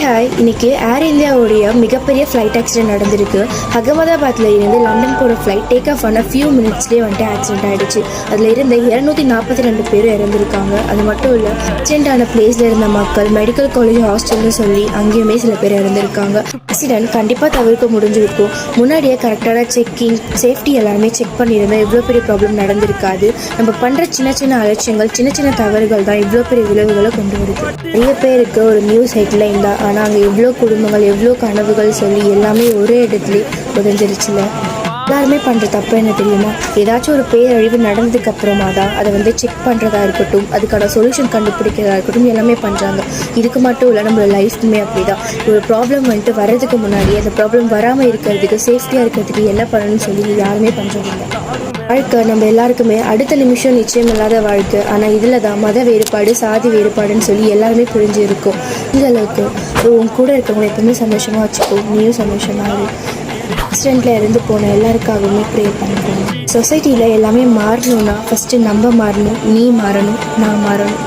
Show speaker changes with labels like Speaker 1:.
Speaker 1: Hi இன்னைக்கு ஏர் இந்தியாவுடைய மிகப்பெரிய ஃப்ளைட் ஆக்சிடென்ட் நடந்திருக்கு. அகமதாபாத்தில் இருந்து லண்டன் போகிற ஃப்ளைட் டேக் ஆஃப் ஆன ஃபியூ மினிட்ஸ்லேயே வந்துட்டு ஆக்சிடென்ட் ஆகிடுச்சு அதில் இருந்த இரநூத்தி நாற்பத்தி ரெண்டு பேர் இறந்துருக்காங்க. அது மட்டும் இல்லை ஆக்சிடென்ட் ஆன பிளேஸில் இருந்த மக்கள் மெடிக்கல் காலேஜ் ஹாஸ்டல்னு சொல்லி அங்கேயுமே சில பேர் இறந்துருக்காங்க. ஆக்சிடென்ட் கண்டிப்பாக தவிர்க்க முடிஞ்சிருக்கும். முன்னாடியே கரெக்டான செக்கிங் சேஃப்டி எல்லாமே செக் பண்ணியிருந்தால் இவ்வளோ பெரிய ப்ராப்ளம் நடந்திருக்காது. நம்ம பண்ணுற சின்ன சின்ன அலட்சியங்கள் சின்ன சின்ன தவறுகள் தான் இவ்வளோ பெரிய விளைவுகளை கொண்டு வருது. நிறைய பேருக்கு ஒரு நியூஸ் ஹெட்லைன் தான் ஆனால் அங்கே எவ்வளோ குடும்பங்கள் எவ்வளோ கனவுகள் சொல்லி எல்லாமே ஒரே இடத்துல உதஞ்சிருச்சுல எல்லாருமே பண்ணுற தப்பு என்ன தெரியுமா? ஏதாச்சும் ஒரு பேரழிவு நடந்ததுக்கு அப்புறமா தான் அதை வந்து செக் பண்ணுறதா இருக்கட்டும் அதுக்கான சொல்யூஷன் கண்டுபிடிக்கிறதா இருக்கட்டும் எல்லாமே பண்ணுறாங்க இதுக்கு மட்டும் இல்லை நம்மளோட லைஃப்க்குமே அப்படி தான் ஒரு ப்ராப்ளம் வந்துட்டு வர்றதுக்கு முன்னாடி அந்த ப்ராப்ளம் வராமல் இருக்கிறதுக்கு சேஃப்டியாக இருக்கிறதுக்கு என்ன பண்ணணும்னு சொல்லி யாருமே பண்ணுறதில்ல வாழ்க்கை நம்ம எல்லாருக்குமே அடுத்த நிமிஷம் நிச்சயம் இல்லாத வாழ்க்கை. ஆனால் இதில் தான் மத வேறுபாடு சாதி வேறுபாடுன்னு சொல்லி எல்லாருமே புரிஞ்சு இருக்கும் இந்த அளவுக்கு உன் கூட இருக்கவங்க எப்பவுமே சந்தோஷமாக வச்சுக்கோ. நீயும் சந்தோஷமாக இரு. ஆக்சிடெண்ட்டில் இருந்து போன எல்லாருக்காகவுமே ப்ரே பண்ணுறேன் சொசைட்டியில் எல்லாமே மாறணும்னா ஃபஸ்ட்டு நம்ம மாறணும் நீ மாறணும் நான் மாறணும்.